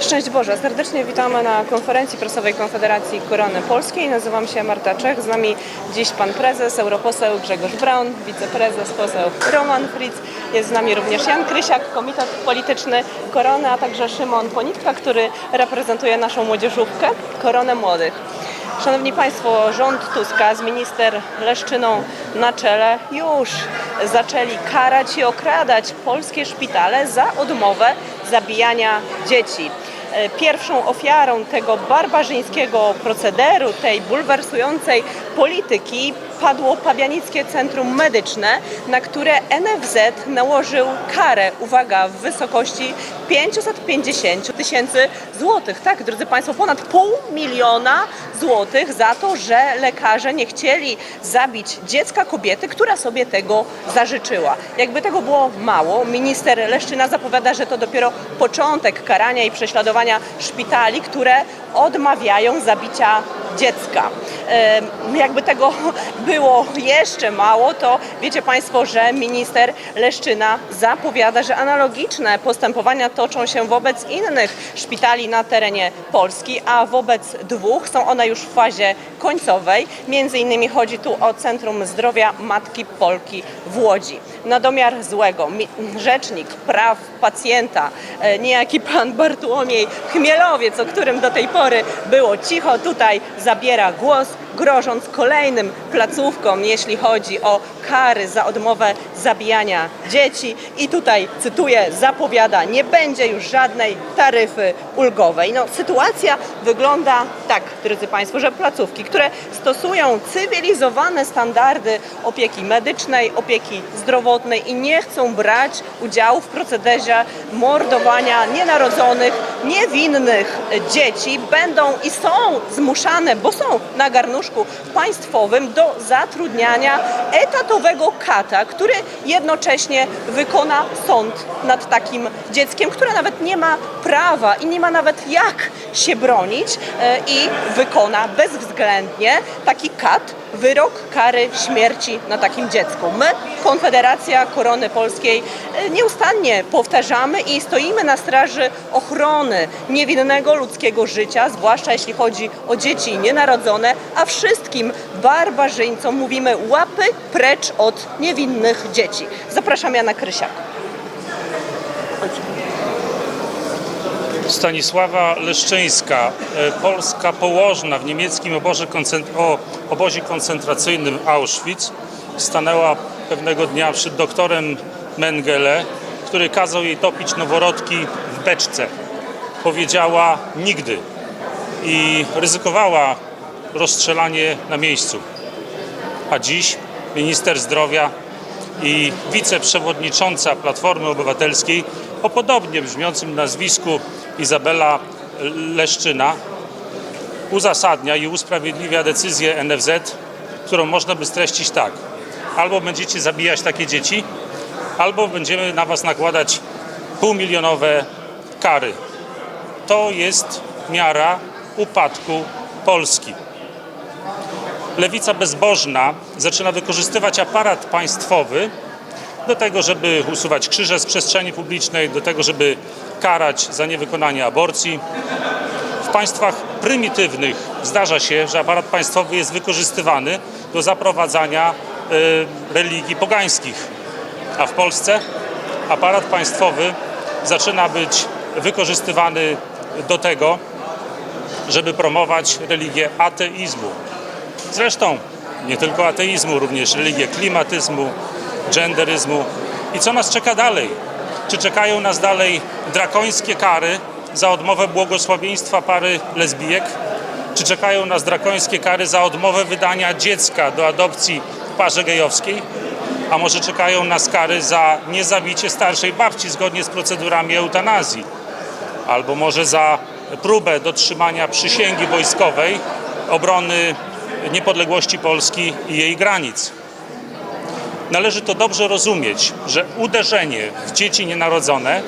Szczęść Boże, serdecznie witamy na konferencji prasowej Konfederacji Korony Polskiej. Nazywam się Marta Czech, z nami dziś pan prezes, europoseł Grzegorz Braun, wiceprezes, poseł Roman Fritz. Jest z nami również Jan Krysiak, komitet polityczny Korony, a także Szymon Ponitka, który reprezentuje naszą młodzieżówkę Koronę Młodych. Szanowni Państwo, rząd Tuska z minister Leszczyną na czele już zaczęli karać i okradać polskie szpitale za odmowę zabijania dzieci. E, Pierwszą ofiarą tego barbarzyńskiego procederu, tej bulwersującej polityki padło Pabianickie Centrum Medyczne, na które NFZ nałożył karę, uwaga, w wysokości 550 tysięcy złotych. Tak, drodzy Państwo, ponad pół miliona złotych za to, że lekarze nie chcieli zabić dziecka kobiety, która sobie tego zażyczyła. Jakby tego było mało, minister Leszczyna zapowiada, że to dopiero początek karania i prześladowania szpitali, które odmawiają zabicia dziecka. Jakby tego było jeszcze mało, to wiecie Państwo, że minister Leszczyna zapowiada, że analogiczne postępowania toczą się wobec innych szpitali na terenie Polski, a wobec dwóch są one już w fazie końcowej. Między innymi chodzi tu o Centrum Zdrowia Matki Polki w Łodzi. Na domiar złego rzecznik praw pacjenta, e, niejaki pan Bartłomiej Chmielowiec, o którym do tej pory było cicho, tutaj zabiera głos, grożąc kolejnym placówkom, jeśli chodzi o kary za odmowę zabijania dzieci. I tutaj cytuję, zapowiada, nie będzie już żadnej taryfy ulgowej. No, sytuacja wygląda tak, drodzy Państwo, że placówki, które stosują cywilizowane standardy opieki medycznej, opieki zdrowotnej i nie chcą brać udziału w procederze mordowania nienarodzonych, niewinnych dzieci, będą i są zmuszane, bo są na garnuszku państwowym do zatrudniania etatowego kata, który jednocześnie wykona sąd nad takim dzieckiem, które nawet nie ma prawa i nie ma nawet jak się bronić e, i wykona bezwzględnie taki kat wyrok kary śmierci na takim dziecku. My, Konfederacja Korony Polskiej, e, nieustannie powtarzamy i stoimy na straży ochrony niewinnego ludzkiego życia, zwłaszcza jeśli chodzi o dzieci nienarodzone, a wszystkim barbarzyńcom mówimy łapy precz od niewinnych dzieci. Zapraszam Jana Krysiak. Stanisława Leszczyńska, e, polska położna w niemieckim obozie, koncent- o, obozie koncentracyjnym Auschwitz, stanęła pewnego dnia przed doktorem Mengele, który kazał jej topić noworodki w beczce. Powiedziała nigdy i ryzykowała rozstrzelanie na miejscu. A dziś minister zdrowia i wiceprzewodnicząca Platformy Obywatelskiej o podobnie brzmiącym nazwisku Izabela Leszczyna uzasadnia i usprawiedliwia decyzję NFZ, którą można by streścić tak. Albo będziecie zabijać takie dzieci, albo będziemy na was nakładać półmilionowe kary. To jest miara upadku Polski lewica bezbożna zaczyna wykorzystywać aparat państwowy do tego, żeby usuwać krzyże z przestrzeni publicznej, do tego, żeby karać za niewykonanie aborcji. W państwach prymitywnych zdarza się, że aparat państwowy jest wykorzystywany do zaprowadzania y, religii pogańskich. A w Polsce aparat państwowy zaczyna być wykorzystywany do tego, żeby promować religię ateizmu. Zresztą nie tylko ateizmu, również religię klimatyzmu, genderyzmu. I co nas czeka dalej? Czy czekają nas dalej drakońskie kary za odmowę błogosławieństwa pary lesbijek? Czy czekają nas drakońskie kary za odmowę wydania dziecka do adopcji parze gejowskiej? A może czekają nas kary za niezabicie starszej babci zgodnie z procedurami eutanazji? Albo może za próbę dotrzymania przysięgi wojskowej obrony niepodległości Polski i jej granic. Należy to dobrze rozumieć, że uderzenie w dzieci nienarodzone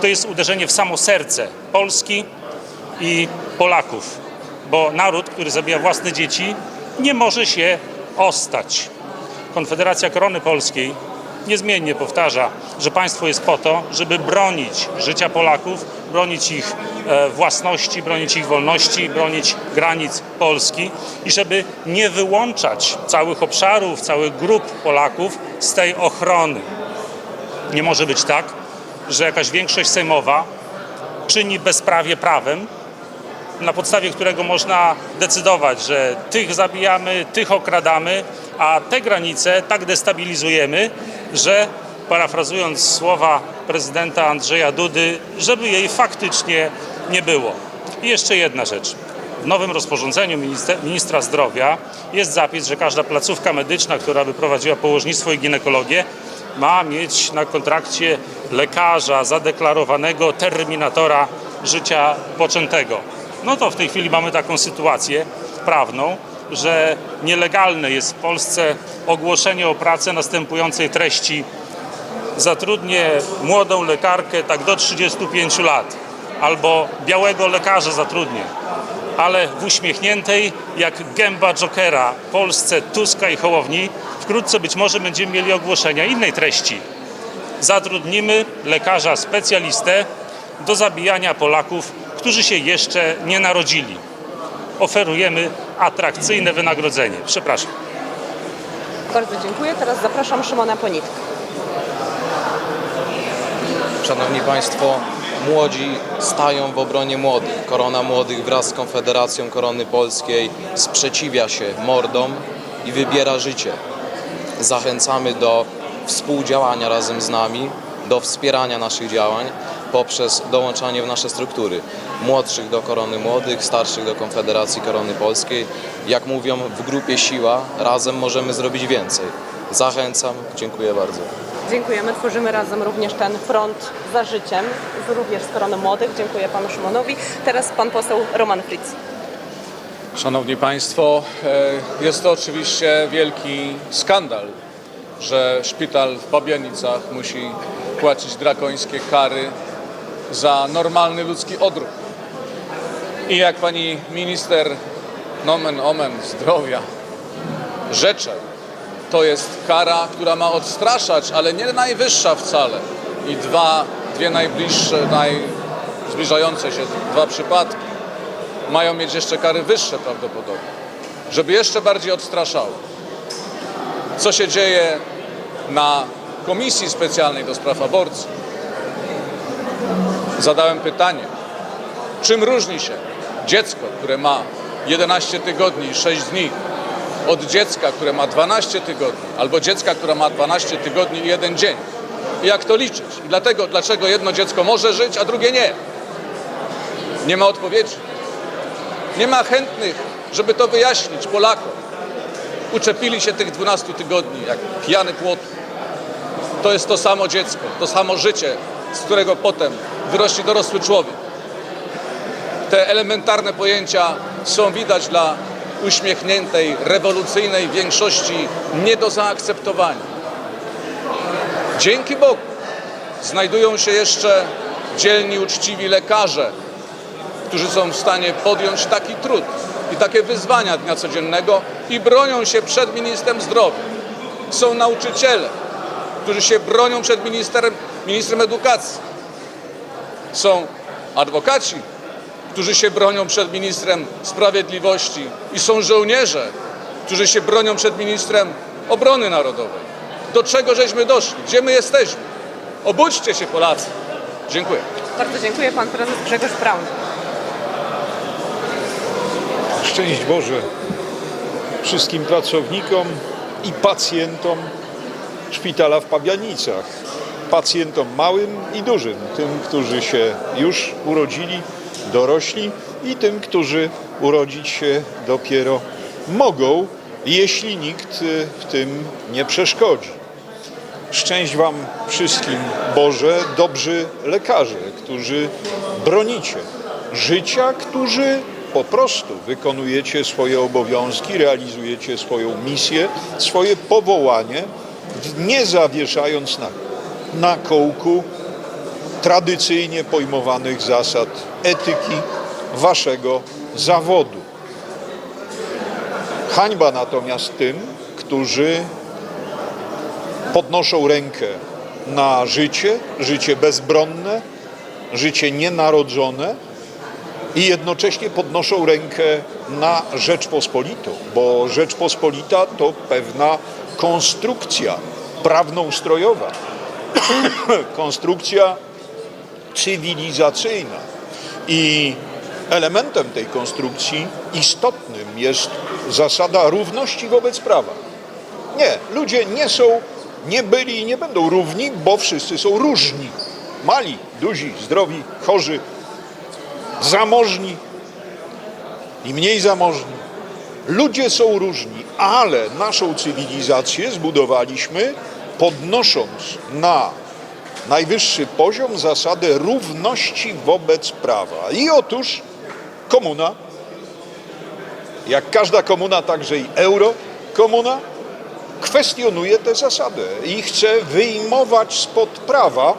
to jest uderzenie w samo serce Polski i Polaków, bo naród, który zabija własne dzieci, nie może się ostać. Konfederacja Korony Polskiej niezmiennie powtarza, że państwo jest po to, żeby bronić życia Polaków, bronić ich e, własności, bronić ich wolności, bronić granic Polski i żeby nie wyłączać całych obszarów, całych grup Polaków z tej ochrony. Nie może być tak, że jakaś większość sejmowa czyni bezprawie prawem, na podstawie którego można decydować, że tych zabijamy, tych okradamy, a te granice tak destabilizujemy, że parafrazując słowa prezydenta Andrzeja Dudy, żeby jej faktycznie nie było. I jeszcze jedna rzecz. W nowym rozporządzeniu ministra zdrowia jest zapis, że każda placówka medyczna, która by prowadziła położnictwo i ginekologię, ma mieć na kontrakcie lekarza zadeklarowanego terminatora życia poczętego. No to w tej chwili mamy taką sytuację prawną, że nielegalne jest w Polsce ogłoszenie o pracę następującej treści zatrudnię młodą lekarkę tak do 35 lat albo białego lekarza zatrudnię, ale w uśmiechniętej jak gęba Jokera Polsce Tuska i Hołowni wkrótce być może będziemy mieli ogłoszenia innej treści. Zatrudnimy lekarza specjalistę do zabijania Polaków, którzy się jeszcze nie narodzili. Oferujemy atrakcyjne wynagrodzenie. Przepraszam. Bardzo dziękuję. Teraz zapraszam Szymona Ponitkę. Szanowni Państwo, młodzi stają w obronie młodych. Korona Młodych wraz z Konfederacją Korony Polskiej sprzeciwia się mordom i wybiera życie. Zachęcamy do współdziałania razem z nami, do wspierania naszych działań poprzez dołączanie w nasze struktury. Młodszych do Korony Młodych, starszych do Konfederacji Korony Polskiej. Jak mówią w grupie Siła, razem możemy zrobić więcej. Zachęcam, dziękuję bardzo. Dziękujemy. Tworzymy razem również ten front za życiem, z- również z Koroną Młodych. Dziękuję panu Szymonowi. Teraz pan poseł Roman Fritz. Szanowni Państwo, e, jest to oczywiście wielki skandal, że szpital w Pabianicach musi płacić drakońskie kary za normalny ludzki odruch. I jak pani minister nomen omen zdrowia rzecze, to jest kara, która ma odstraszać, ale nie najwyższa wcale. I dwa, dwie najbliższe, najzbliżające się dwa przypadki mają mieć jeszcze kary wyższe prawdopodobnie, żeby jeszcze bardziej odstraszały. Co się dzieje na Komisji Specjalnej do Spraw Aborcji? Zadałem pytanie, czym różni się dziecko, które ma 11 tygodni i 6 dni od dziecka, które ma 12 tygodni, albo dziecka, które ma 12 tygodni i jeden dzień. I jak to liczyć? I dlatego, dlaczego jedno dziecko może żyć, a drugie nie? Nie ma odpowiedzi. Nie ma chętnych, żeby to wyjaśnić Polakom. Uczepili się tych 12 tygodni jak pijany płot. To jest to samo dziecko, to samo życie, z którego potem wyrośnie dorosły człowiek. Te elementarne pojęcia są widać dla uśmiechniętej, rewolucyjnej większości nie do zaakceptowania. Dzięki Bogu znajdują się jeszcze dzielni, uczciwi lekarze, którzy są w stanie podjąć taki trud i takie wyzwania dnia codziennego i bronią się przed ministrem zdrowia. Są nauczyciele, którzy się bronią przed ministrem edukacji. Są adwokaci, którzy się bronią przed ministrem sprawiedliwości i są żołnierze, którzy się bronią przed ministrem obrony narodowej. Do czego żeśmy doszli? Gdzie my jesteśmy? Obudźcie się Polacy. Dziękuję. Bardzo dziękuję. Pan prezes Grzegorz Braun. Szczęść Boże wszystkim pracownikom i pacjentom szpitala w Pabianicach. Pacjentom małym i dużym, tym, którzy się już urodzili, dorośli i tym, którzy urodzić się dopiero mogą, jeśli nikt y, w tym nie przeszkodzi. Szczęść Wam wszystkim, Boże, dobrzy lekarze, którzy bronicie życia, którzy po prostu wykonujecie swoje obowiązki, realizujecie swoją misję, swoje powołanie, nie zawieszając na, na kołku tradycyjnie pojmowanych zasad etyki Waszego zawodu. Hańba natomiast tym, którzy podnoszą rękę na życie, życie bezbronne, życie nienarodzone i jednocześnie podnoszą rękę na Rzeczpospolitą, bo Rzeczpospolita to pewna konstrukcja prawnoustrojowa, konstrukcja cywilizacyjna. I elementem tej konstrukcji istotnym jest zasada równości wobec prawa. Nie, ludzie nie są, nie byli i nie będą równi, bo wszyscy są różni. Mali, duzi, zdrowi, chorzy, zamożni i mniej zamożni. Ludzie są różni, ale naszą cywilizację zbudowaliśmy podnosząc na najwyższy poziom zasadę równości wobec prawa. I otóż komuna, jak każda komuna, także i eurokomuna, kwestionuje tę zasadę i chce wyjmować spod prawa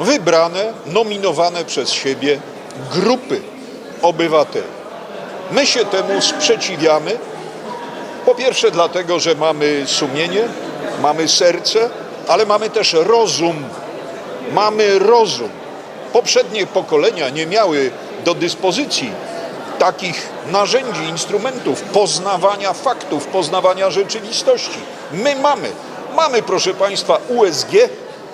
wybrane, nominowane przez siebie grupy obywateli. My się temu sprzeciwiamy. Po pierwsze, dlatego, że mamy sumienie, mamy serce, ale mamy też rozum. Mamy rozum. Poprzednie pokolenia nie miały do dyspozycji takich narzędzi, instrumentów poznawania faktów, poznawania rzeczywistości. My mamy. Mamy, proszę Państwa, USG,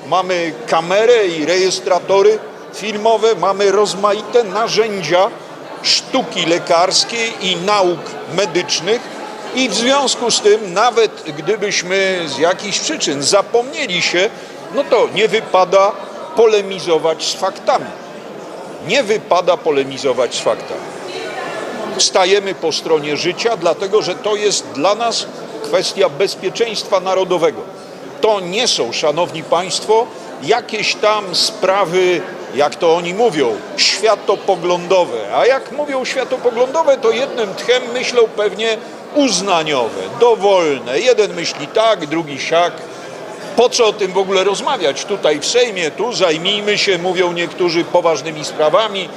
mamy kamerę i rejestratory filmowe, mamy rozmaite narzędzia sztuki lekarskiej i nauk medycznych i w związku z tym, nawet gdybyśmy z jakichś przyczyn zapomnieli się, no to nie wypada polemizować z faktami. Nie wypada polemizować z faktami. Stajemy po stronie życia, dlatego że to jest dla nas kwestia bezpieczeństwa narodowego. To nie są, szanowni państwo, jakieś tam sprawy, jak to oni mówią, światopoglądowe. A jak mówią światopoglądowe, to jednym tchem myślą pewnie uznaniowe, dowolne. Jeden myśli tak, drugi siak. Po co o tym w ogóle rozmawiać tutaj w Sejmie? Tu zajmijmy się, mówią niektórzy, poważnymi sprawami,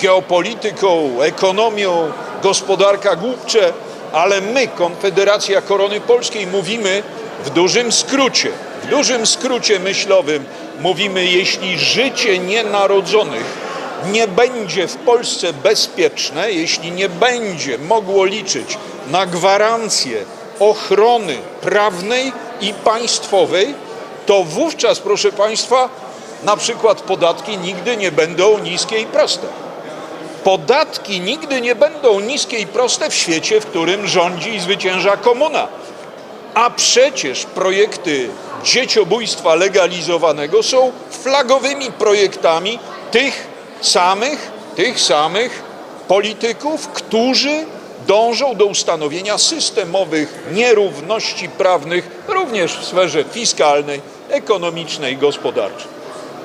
geopolityką, ekonomią, gospodarka głupcze, ale my, Konfederacja Korony Polskiej, mówimy w dużym skrócie, w dużym skrócie myślowym, mówimy, jeśli życie nienarodzonych nie będzie w Polsce bezpieczne, jeśli nie będzie mogło liczyć na gwarancję ochrony prawnej i państwowej, to wówczas, proszę Państwa, na przykład podatki nigdy nie będą niskie i proste. Podatki nigdy nie będą niskie i proste w świecie, w którym rządzi i zwycięża komuna. A przecież projekty dzieciobójstwa legalizowanego są flagowymi projektami tych samych, tych samych polityków, którzy dążą do ustanowienia systemowych nierówności prawnych również w sferze fiskalnej, ekonomicznej, gospodarczej.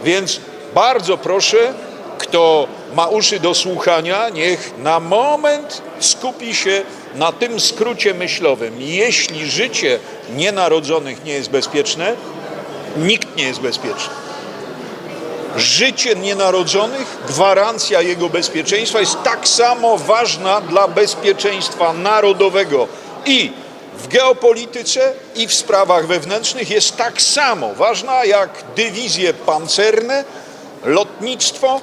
Więc bardzo proszę, kto ma uszy do słuchania, niech na moment skupi się na tym skrócie myślowym. Jeśli życie nienarodzonych nie jest bezpieczne, nikt nie jest bezpieczny. Życie nienarodzonych, gwarancja jego bezpieczeństwa jest tak samo ważna dla bezpieczeństwa narodowego. I w geopolityce i w sprawach wewnętrznych jest tak samo ważna jak dywizje pancerne, lotnictwo,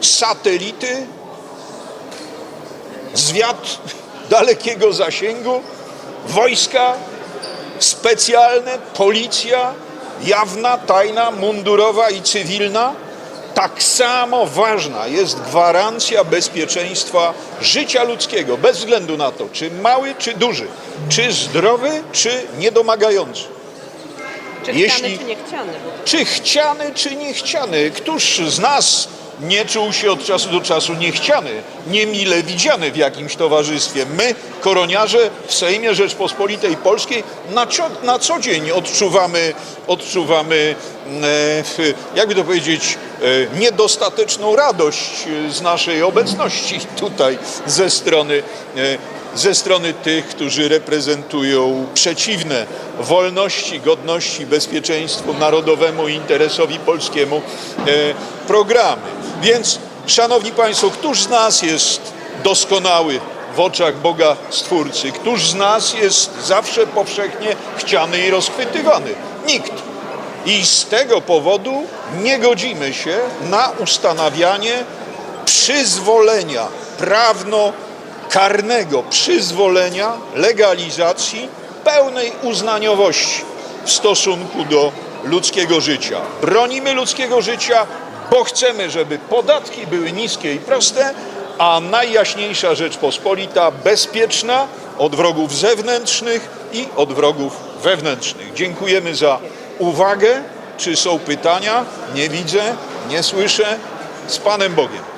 satelity, zwiat dalekiego zasięgu, wojska specjalne, policja, jawna, tajna, mundurowa i cywilna. Tak samo ważna jest gwarancja bezpieczeństwa życia ludzkiego, bez względu na to, czy mały, czy duży, czy zdrowy, czy niedomagający. Czy Jeśli- chciany, czy niechciany? Czy chciany, czy niechciany? Któż z nas nie czuł się od czasu do czasu niechciany, niemile widziany w jakimś towarzystwie? My, koroniarze w Sejmie Rzeczpospolitej Polskiej, na, cio, na co dzień odczuwamy, odczuwamy e, jakby to powiedzieć, e, niedostateczną radość z naszej obecności tutaj ze strony e, ze strony tych, którzy reprezentują przeciwne wolności, godności, bezpieczeństwu narodowemu i interesowi polskiemu programy. Więc, Szanowni Państwo, któż z nas jest doskonały w oczach Boga Stwórcy? Któż z nas jest zawsze powszechnie chciany i rozchwytywany? Nikt. I z tego powodu nie godzimy się na ustanawianie przyzwolenia prawno-karnego, przyzwolenia legalizacji pełnej uznaniowości w stosunku do ludzkiego życia. Bronimy ludzkiego życia, bo chcemy, żeby podatki były niskie i proste, a najjaśniejsza Rzeczpospolita bezpieczna od wrogów zewnętrznych i od wrogów wewnętrznych. Dziękujemy za uwagę. Czy są pytania? Nie widzę, nie słyszę. Z Panem Bogiem.